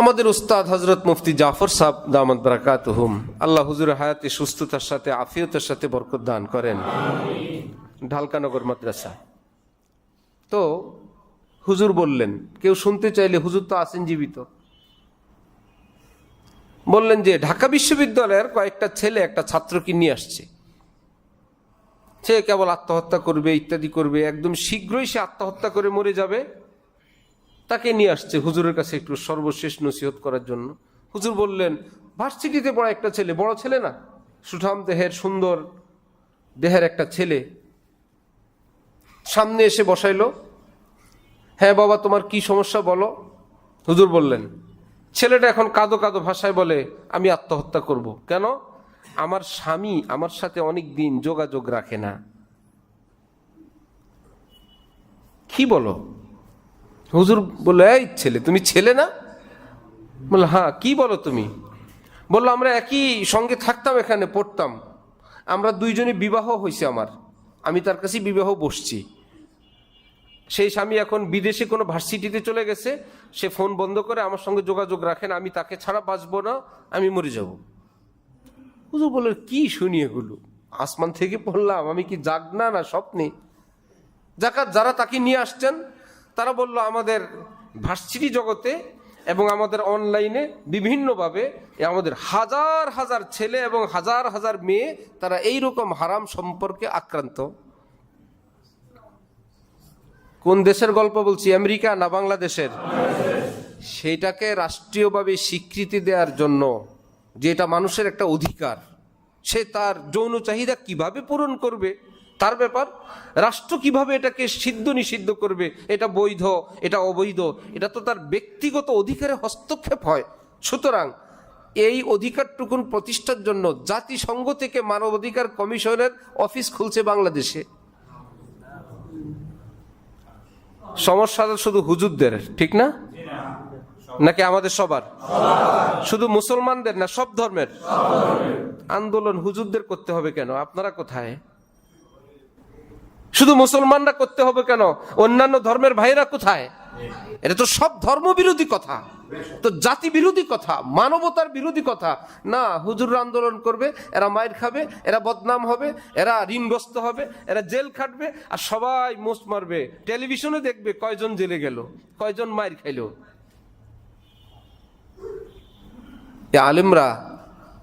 আমাদের উস্তাদ হজরত মুফতি জাফর সাহ দামদ বরাকাত হুম আল্লাহ হুজুর হায়াতে, সুস্থতার সাথে, আফিয়তের সাথে বরকত দান করেন। ঢালকানগর মাদ্রাসা। তো হুজুর বললেন, কেউ শুনতে চাইলে, হুজুর তো আছেন জীবিত। বললেন যে, ঢাকা বিশ্ববিদ্যালয়ের কয়েকটা ছেলে, একটা ছাত্রকে নিয়ে আসছে। সে কেবল আত্মহত্যা করবে, ইত্যাদি করবে। একদম শীঘ্রই সে আত্মহত্যা করে মরে যাবে। তাকে নিয়ে আসছে হুজুরের কাছে একটু সর্বশেষ নসিহত করার জন্য। হুজুর বললেন, ভার্সিটিতে পড়া একটা ছেলে, বড় ছেলে না? সুঠাম দেহের সুন্দর দেহের একটা ছেলে। সামনে এসে বসাইলো। হ্যাঁ বাবা, তোমার কি সমস্যা বলো? হুজুর বললেন, ছেলেটা এখন কাদো কাদো ভাষায় বলে, আমি আত্মহত্যা করব। কেন? আমার স্বামী আমার সাথে অনেক দিন যোগাযোগ রাখে না। কি বলো? হুজুর বলল, এই ছেলে, তুমি ছেলে না? বলল হ্যাঁ কি বলো তুমি? বলল, আমরা একই সঙ্গে থাকতাম এখানে, পড়তাম। আমরা দুইজনে বিবাহ হয়েছে আমার। আমি তার কাছে বিবাহ বসছি। সেই স্বামী এখন বিদেশে কোনো ভার্সিটিতে চলে গেছে। সে ফোন বন্ধ করে আমার সঙ্গে যোগাযোগ রাখেন। আমি তাকে ছাড়া বাঁচবো না, আমি মরে যাব। হুজুর বললেন কি শুনি এগুলো? আসমান থেকে পড়লাম, আমি কি জাগনা না স্বপ্নে? যাকাত যারা তাকে নিয়ে আসছেন তারা বলল, আমাদের ভার্সিটি জগতে এবং আমাদের অনলাইনে বিভিন্নভাবে আমাদের হাজার হাজার ছেলে এবং হাজার হাজার মেয়ে তারা এই রকম হারাম সম্পর্কে আক্রান্ত। কোন দেশের গল্প বলছি, আমেরিকা না বাংলাদেশের? সেইটাকে রাষ্ট্রীয়ভাবে স্বীকৃতি দেওয়ার জন্য যে এটা মানুষের একটা অধিকার, সে তার যৌন চাহিদা কীভাবে পূরণ করবে? তার ব্যাপার, রাষ্ট্র কীভাবে এটাকে সিদ্ধ নিষিদ্ধ করবে? এটা বৈধ, এটা অবৈধ? এটা তো তার ব্যক্তিগত অধিকারে হস্তক্ষেপ হয়। সুতরাং এই অধিকারটুকুন প্রতিষ্ঠার জন্য জাতিসংঘ থেকে মানবাধিকার কমিশনের অফিস খুলছে বাংলাদেশে। সমস্যাটা শুধু হুজুরদের, ঠিক না? নাকি আমাদের সবার? শুধু মুসলমানদের না, সব ধর্মের? আন্দোলন হুজুরদের করতে হবে কেন? আপনারা কোথায়? শুধু মুসলমানরা করতে হবে কেন? অন্যান্য ধর্মের ভাইরা কোথায়? এটা তো সব ধর্ম বিরোধী কথা। তো জাতি বিরোধী কথা, মানবতার বিরোধী কথা। না হুজুর আন্দোলন করবে, এরা মায়ের খাবে, এরা বদনাম হবে, এরা ঋণগ্রস্ত হবে, এরা জেল খাটবে, আর সবাই মোস্ট মারবে। টেলিভিশনে দেখবে কয়জন জেলে গেল, কয়জন মায়ের খাইলো। আলেমরা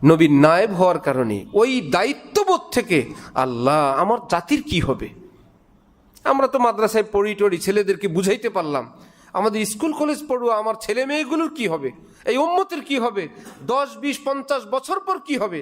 নবীর নায়েব হওয়ার কারণে ওই দায়িত্ববোধ থেকে, আল্লাহ, আমার জাতির কি হবে? আমরা তো মাদ্রাসায় পড়ি টড়ি, ছেলেদেরকে বুঝাইতে পারলাম। আমাদের স্কুল, কলেজ পড়ুয়া, আমার ছেলে মেয়েগুলোর কি হবে? এই উম্মতের কি হবে? দশ, বিশ, পঞ্চাশ বছর পর কি হবে?